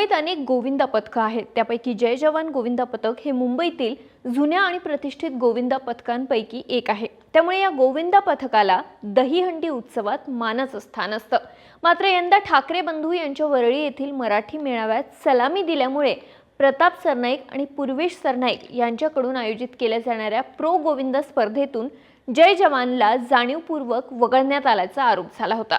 मुंबईत अनेक गोविंदा पथकं आहेत. त्यापैकी जय जवान गोविंदा पथक हे मुंबईतील जुन्या आणि प्रतिष्ठित गोविंदा पथकांपैकी एक आहे. त्यामुळे या गोविंदा पथकाला दहीहंडी उत्सवात मानाचं स्थान असतं. मात्र यंदा ठाकरे बंधू यांच्या वरळी येथील मराठी मेळाव्यात सलामी दिल्यामुळे प्रताप सरनाईक आणि पूर्वेश सरनाईक यांच्याकडून आयोजित केल्या जाणाऱ्या प्रो गोविंदा स्पर्धेतून जय जवानला जाणीवपूर्वक वगळण्यात आल्याचा आरोप झाला होता.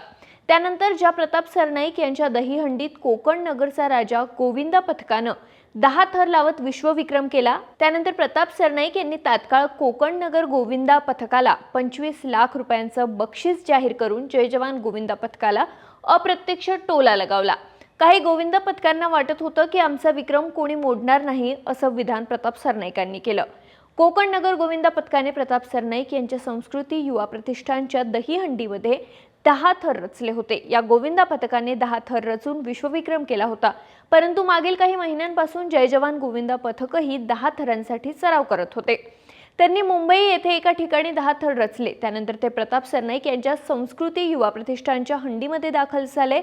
त्यानंतर ज्या प्रताप सरनाईक यांच्या दहीहंडीत कोकण नगरचा राजा गोविंदा पथकानं दहा थर लावत विश्वविक्रम केला त्यानंतर प्रताप सरनाईक यांनी तात्काळ कोकण नगर गोविंदा पथकाला पंचवीस लाख रुपयांचं बक्षीस जाहीर करून जय जवान गोविंदा पथकाला अप्रत्यक्ष टोला लगावला. काही गोविंदा पथकांना वाटत होतं की आमचा विक्रम कोणी मोडणार नाही असं विधान प्रताप सरनाईकांनी केलं. कोकण नगर गोविंदा पथकाने प्रताप सरनाईक यांच्या संस्कृती युवा प्रतिष्ठानच्या दहीहंडीमध्ये दहा थर रचले होते. या गोविंदा पथकाने दहा थर रचून विश्वविक्रम केला होता. परंतु मागील काही महिन्यांपासून जय जवान गोविंदा पथकही दहा थरांसाठी सराव करत होते. त्यांनी मुंबई येथे एका ठिकाणी दहा थर रचले. त्यानंतर ते प्रताप सरनाईक यांच्या संस्कृती युवा प्रतिष्ठानच्या हंडीमध्ये दाखल झाले.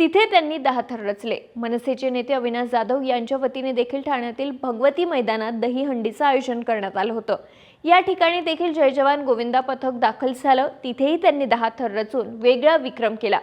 तिथे त्यांनी दहा थर रचले मनसेचे नेते अविनाश जाधव यांच्या वतीने देखील ठाण्यातील भगवती मैदानात दहीहंडीचं आयोजन करण्यात आलं होतं. या ठिकाणी देखील जय जवान गोविंदा पथक दाखल झालं. तिथेही त्यांनी दहा थर रचून वेगळा विक्रम केला.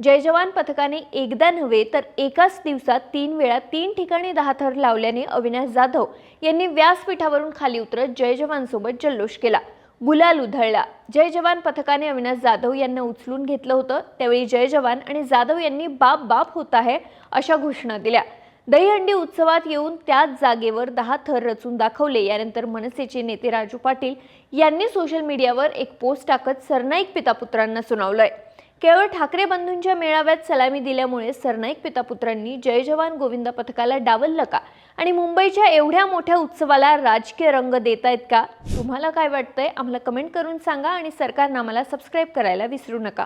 जय जवान पथकाने एकदा नव्हे तर एकाच दिवसात तीन वेळा तीन ठिकाणी दहा थर लावल्याने अविनाश जाधव यांनी व्यासपीठावरून खाली उतरत जय जवानसोबत जल्लोष केला. गुलाल उधळला. जय जवान पथकाने अविनाश जाधव यांना उचलून घेतलं होतं. त्यावेळी जय जवान आणि जाधव यांनी बाप बाप होत आहे अशा घोषणा दिल्या. दहीहंडी उत्सवात येऊन त्याच जागेवर दहा थर रचून दाखवले. यानंतर मनसेचे नेते राजू पाटील यांनी सोशल मीडियावर एक पोस्ट टाकत सरनाईक पितापुत्रांना सुनावलंय. केवळ ठाकरे बंधूंच्या मेळाव्यात सलामी दिल्यामुळे सरनाईक पितापुत्रांनी जय जवान गोविंदा पथकाला डावललं का? आणि मुंबईच्या एवढ्या मोठ्या उत्सवाला राजकीय रंग देत आहेत का? तुम्हाला काय वाटतंय? आम्हाला कमेंट करून सांगा आणि सरकारनं आम्हाला सबस्क्राईब करायला विसरू नका.